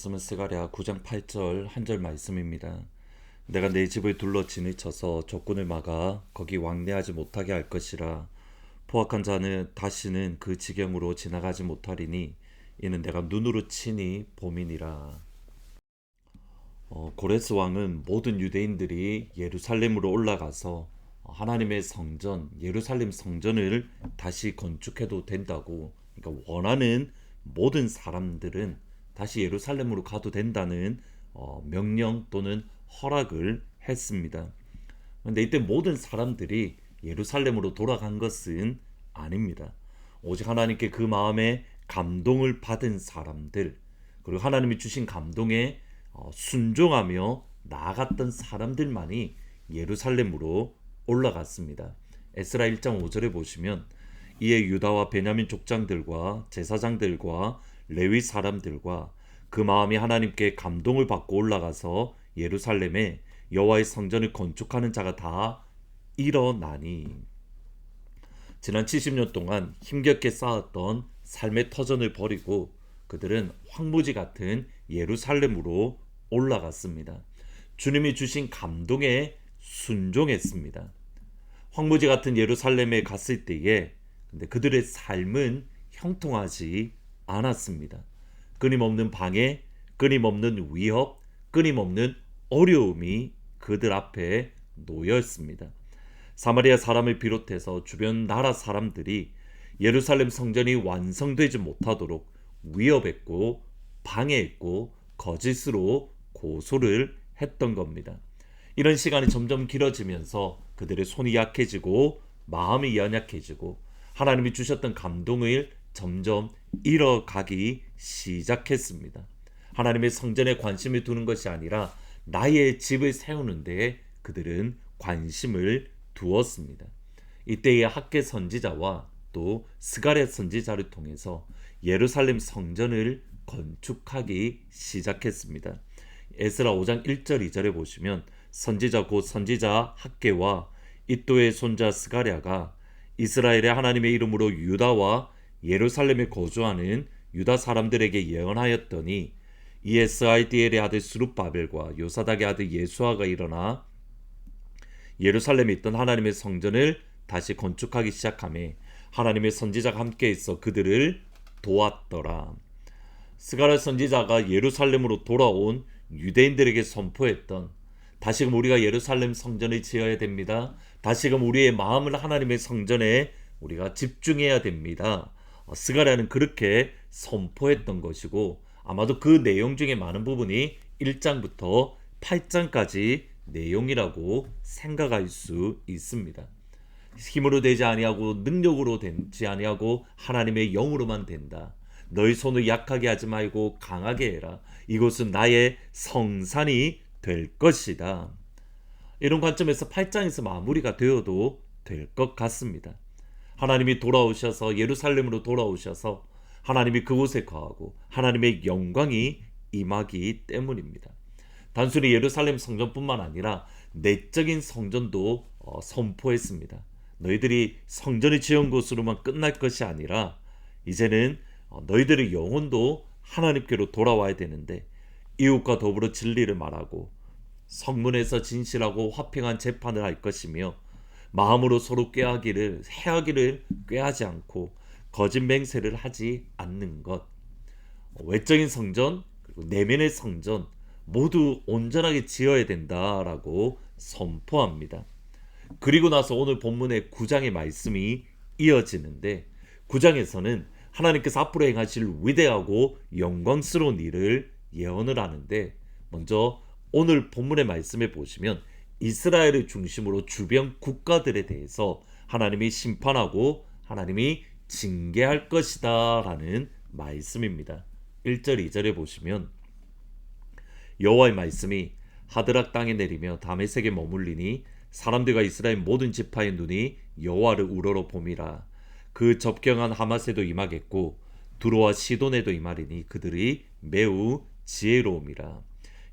말씀은 스가랴 9장 8절 한 절 말씀입니다. 내가 내 집을 둘러 진을 쳐서 적군을 막아 거기 왕래하지 못하게 할 것이라 포악한 자는 다시는 그 지경으로 지나가지 못하리니 이는 내가 눈으로 치니 봄이니라. 어, 고레스 왕은 모든 유대인들이 예루살렘으로 올라가서 하나님의 성전 예루살렘 성전을 다시 건축해도 된다고 그러니까 원하는 모든 사람들은 다시 예루살렘으로 가도 된다는 어, 명령 또는 허락을 했습니다. 그런데 이때 모든 사람들이 예루살렘으로 돌아간 것은 아닙니다. 오직 하나님께 그 마음에 감동을 받은 사람들 그리고 하나님이 주신 감동에 어, 순종하며 나아갔던 사람들만이 예루살렘으로 올라갔습니다. 에스라 1장 5절에 보시면 이에 유다와 베냐민 족장들과 제사장들과 레위 사람들과 그 마음이 하나님께 감동을 받고 올라가서 예루살렘에 여호와의 성전을 건축하는 자가 다 일어나니 지난 70년 동안 힘겹게 쌓았던 삶의 터전을 버리고 그들은 황무지 같은 예루살렘으로 올라갔습니다. 주님이 주신 감동에 순종했습니다. 황무지 같은 예루살렘에 갔을 때에 근데 그들의 삶은 형통하지 않았습니다. 끊임없는 방해, 끊임없는 위협, 끊임없는 어려움이 그들 앞에 놓였습니다. 사마리아 사람을 비롯해서 주변 나라 사람들이 예루살렘 성전이 완성되지 못하도록 위협했고 방해했고 거짓으로 고소를 했던 겁니다. 이런 시간이 점점 길어지면서 그들의 손이 약해지고 마음이 연약해지고 하나님이 주셨던 감동을 점점 잃어가기 시작했습니다. 하나님의 성전에 관심을 두는 것이 아니라 나의 집을 세우는 데 그들은 관심을 두었습니다. 이때의 학계 선지자와 또 스가랴 선지자를 통해서 예루살렘 성전을 건축하기 시작했습니다. 에스라 5장 1절 2절에 보시면 선지자 곧 선지자 학계와 이또의 손자 스가랴가 이스라엘의 하나님의 이름으로 유다와 예루살렘에 거주하는 유다 사람들에게 예언하였더니 이에 스아이디엘의 아들 수룹바벨과 요사닥의 아들 예수아가 일어나 예루살렘에 있던 하나님의 성전을 다시 건축하기 시작함에 하나님의 선지자가 함께 있어 그들을 도왔더라. 스가랴 선지자가 예루살렘으로 돌아온 유대인들에게 선포했던 다시금 우리가 예루살렘 성전을 지어야 됩니다. 다시금 우리의 마음을 하나님의 성전에 우리가 집중해야 됩니다. 어, 스가랴는 그렇게 선포했던 것이고 아마도 그 내용 중에 많은 부분이 1장부터 8장까지 내용이라고 생각할 수 있습니다. 힘으로 되지 아니하고 능력으로 되지 아니하고 하나님의 영으로만 된다. 너희 손을 약하게 하지 말고 강하게 해라. 이곳은 나의 성산이 될 것이다. 이런 관점에서 8장에서 마무리가 되어도 될 것 같습니다. 하나님이 돌아오셔서 예루살렘으로 돌아오셔서 하나님이 그곳에 거하고 하나님의 영광이 임하기 때문입니다. 단순히 예루살렘 성전뿐만 아니라 내적인 성전도 어, 선포했습니다. 너희들이 성전이 지은 곳으로만 끝날 것이 아니라 이제는 어, 너희들의 영혼도 하나님께로 돌아와야 되는데 이웃과 더불어 진리를 말하고 성문에서 진실하고 화평한 재판을 할 것이며 마음으로 서로 꾀하기를 해하기를 꾀하지 않고 거짓 맹세를 하지 않는 것 외적인 성전 그리고 내면의 성전 모두 온전하게 지어야 된다라고 선포합니다. 그리고 나서 오늘 본문의 9장의 말씀이 이어지는데 9장에서는 하나님께서 앞으로 행하실 위대하고 영광스러운 일을 예언을 하는데 먼저 오늘 본문의 말씀에 보시면 이스라엘을 중심으로 주변 국가들에 대해서 하나님이 심판하고 하나님이 징계할 것이다 라는 말씀입니다. 1절 2절에 보시면 여호와의 말씀이 하드락 땅에 내리며 다메섹에 머물리니 사람들과 이스라엘 모든 지파의 눈이 여호와를 우러러 봄이라 그 접경한 하마세도 임하겠고 두로와 시돈에도 임하리니 그들이 매우 지혜로움이라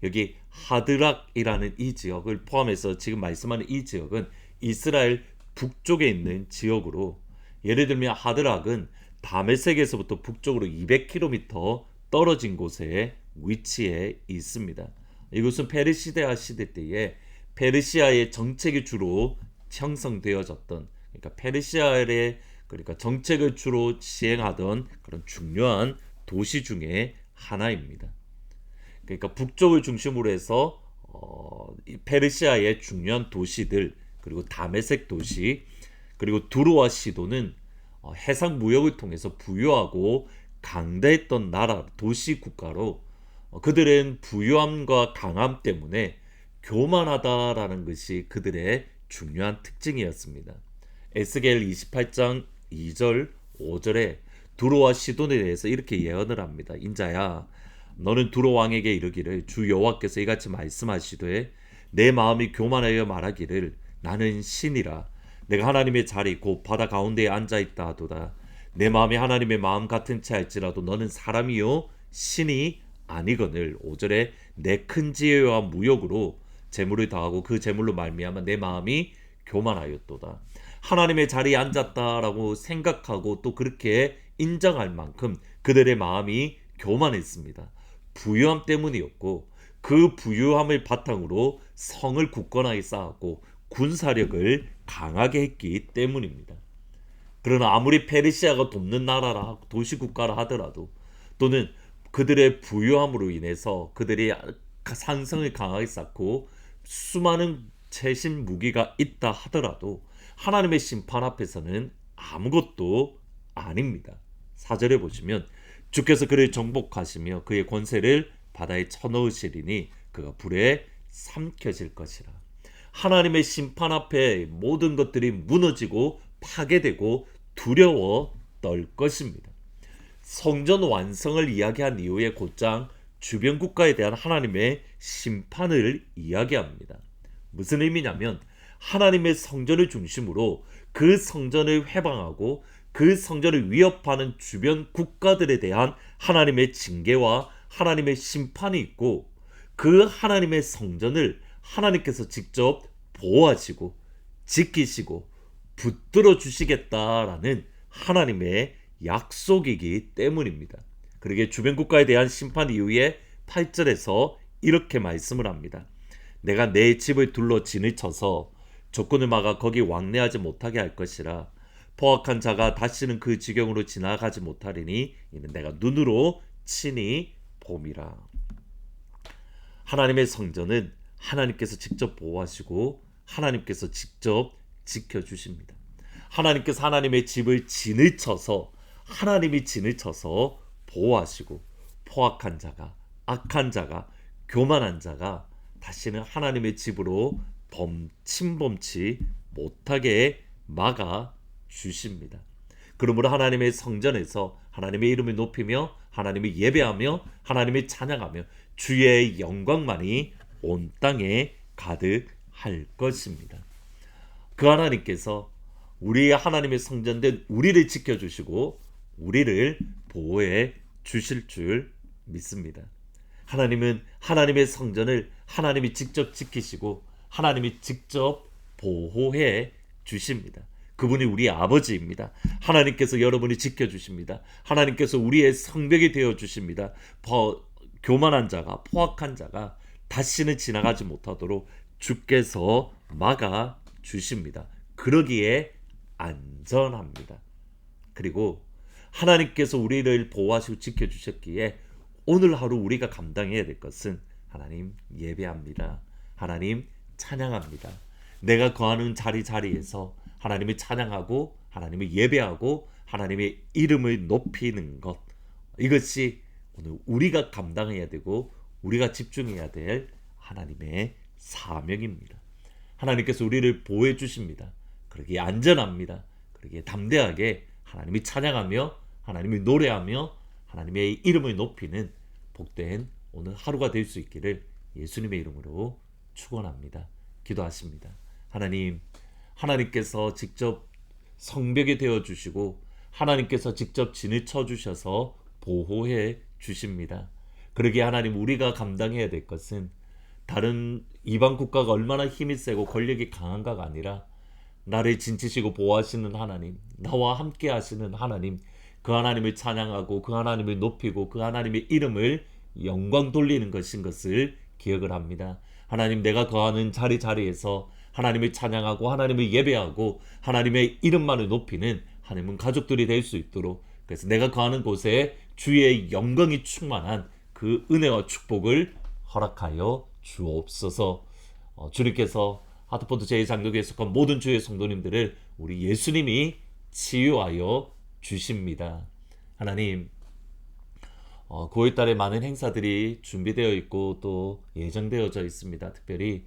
여기 하드락이라는 이 지역을 포함해서 지금 말씀하는 이 지역은 이스라엘 북쪽에 있는 지역으로 예를 들면 하드락은 다메섹에서부터 북쪽으로 200km 떨어진 곳에 위치에 있습니다. 이곳은 페르시대아 시대 때에 페르시아의 정책이 주로 형성되어졌던 그러니까 페르시아의 그러니까 정책을 주로 시행하던 그런 중요한 도시 중에 하나입니다. 그러니까 북쪽을 중심으로 해서 어, 페르시아의 중요한 도시들 그리고 다메섹 도시 그리고 두루와 시도는 어, 해상 무역을 통해서 부유하고 강대했던 나라 도시 국가로 어, 그들은 부유함과 강함 때문에 교만하다라는 것이 그들의 중요한 특징이었습니다. 에스겔 28장 2절 5절에 두로와 시돈에 대해서 이렇게 예언을 합니다. 인자야 너는 두로 왕에게 이르기를 주 여호와께서 이같이 말씀하시되 내 마음이 교만하여 말하기를 나는 신이라. 내가 하나님의 자리 곧 바다 가운데에 앉아 있다 하도다. 내 마음이 하나님의 마음 같은 채 할지라도 너는 사람이요 신이 아니거늘. 5절에 내 큰 지혜와 무역으로 재물을 다하고 그 재물로 말미암아 내 마음이 교만하였도다. 하나님의 자리에 앉았다라고 생각하고 또 그렇게 인정할 만큼 그들의 마음이 교만했습니다. 부유함 때문이었고 그 부유함을 바탕으로 성을 굳건하게 쌓았고 군사력을 강하게 했기 때문입니다. 그러나 아무리 페르시아가 돕는 나라라 도시 국가라 하더라도 또는 그들의 부유함으로 인해서 그들이 산성을 강하게 쌓고 수많은 최신 무기가 있다 하더라도 하나님의 심판 앞에서는 아무것도 아닙니다. 사절에 보시면 주께서 그를 정복하시며 그의 권세를 바다에 쳐넣으시리니 그가 불에 삼켜질 것이라. 하나님의 심판 앞에 모든 것들이 무너지고 파괴되고 두려워 떨 것입니다. 성전 완성을 이야기한 이후에 곧장 주변 국가에 대한 하나님의 심판을 이야기합니다. 무슨 의미냐면 하나님의 성전을 중심으로 그 성전을 회방하고 그 성전을 위협하는 주변 국가들에 대한 하나님의 징계와 하나님의 심판이 있고 그 하나님의 성전을 하나님께서 직접 보호하시고 지키시고 붙들어 주시겠다라는 하나님의 약속이기 때문입니다. 그러게 주변 국가에 대한 심판 이후에 8절에서 이렇게 말씀을 합니다. 내가 내 집을 둘러 진을 쳐서 조건을 막아 거기 왕래하지 못하게 할 것이라 포악한 자가 다시는 그 지경으로 지나가지 못하리니 이는 내가 눈으로 친히 봄이라 하나님의 성전은 하나님께서 직접 보호하시고 하나님께서 직접 지켜주십니다. 하나님께서 하나님의 집을 진을 쳐서 하나님이 진을 쳐서 보호하시고 포악한 자가 악한 자가 교만한 자가 다시는 하나님의 집으로 범 침범치 못하게 막아 주십니다. 그러므로 하나님의 성전에서 하나님의 이름을 높이며 하나님을 예배하며 하나님을 찬양하며 주의 영광만이 온 땅에 가득할 것입니다. 그 하나님께서 우리 하나님의 성전된 우리를 지켜주시고 우리를 보호해 주실 줄 믿습니다. 하나님은 하나님의 성전을 하나님이 직접 지키시고 하나님이 직접 보호해 주십니다. 그분이 우리 아버지입니다. 하나님께서 여러분이 지켜주십니다. 하나님께서 우리의 성벽이 되어 주십니다. 교만한 자가 포악한 자가 다시는 지나가지 못하도록 주께서 막아 주십니다. 그러기에 안전합니다. 그리고 하나님께서 우리를 보호하시고 지켜주셨기에 오늘 하루 우리가 감당해야 될 것은 하나님 예배합니다. 하나님 찬양합니다. 내가 거하는 자리 자리에서 하나님을 찬양하고 하나님을 예배하고 하나님의 이름을 높이는 것 이것이 오늘 우리가 감당해야 되고 우리가 집중해야 될 하나님의 사명입니다. 하나님께서 우리를 보호해 주십니다. 그러기에 안전합니다. 그러기에 담대하게 하나님이 찬양하며 하나님이 노래하며 하나님의 이름을 높이는 복된 오늘 하루가 될 수 있기를 예수님의 이름으로 축원합니다. 기도하십니다. 하나님, 하나님께서 직접 성벽이 되어 주시고 하나님께서 직접 진을 쳐 주셔서 보호해 주십니다. 그러기에 하나님 우리가 감당해야 될 것은 다른 이방 국가가 얼마나 힘이 세고 권력이 강한가가 아니라 나를 진치시고 보호하시는 하나님, 나와 함께 하시는 하나님, 그 하나님을 찬양하고 그 하나님을 높이고 그 하나님의 이름을 영광 돌리는 것인 것을 기억을 합니다. 하나님 내가 거하는 자리 자리에서 하나님을 찬양하고 하나님을 예배하고 하나님의 이름만을 높이는 하나님은 가족들이 될 수 있도록 그래서 내가 거하는 곳에 주의 영광이 충만한 그 은혜와 축복을 허락하여 주옵소서. 어, 주님께서 하트포드 제2장로교에 속한 모든 주의 성도님들을 우리 예수님이 치유하여 주십니다. 하나님, 어, 9월달에 많은 행사들이 준비되어 있고 또 예정되어져 있습니다. 특별히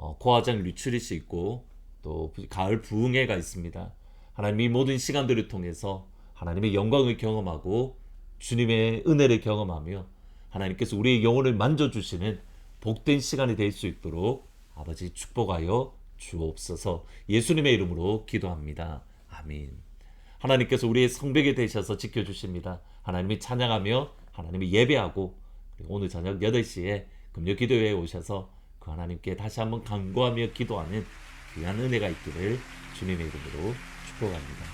어, 코화장 리추릿이 있고 또 가을 부흥회가 있습니다. 하나님 이 모든 시간들을 통해서 하나님의 영광을 경험하고 주님의 은혜를 경험하며 하나님께서 우리의 영혼을 만져주시는 복된 시간이 될 수 있도록 아버지 축복하여 주옵소서 예수님의 이름으로 기도합니다. 아멘. 하나님께서 우리의 성벽이 되셔서 지켜주십니다. 하나님이 찬양하며 하나님이 예배하고 오늘 저녁 8시에 금요 기도회에 오셔서 그 하나님께 다시 한번 간구하며 기도하는 귀한 은혜가 있기를 주님의 이름으로 축복합니다.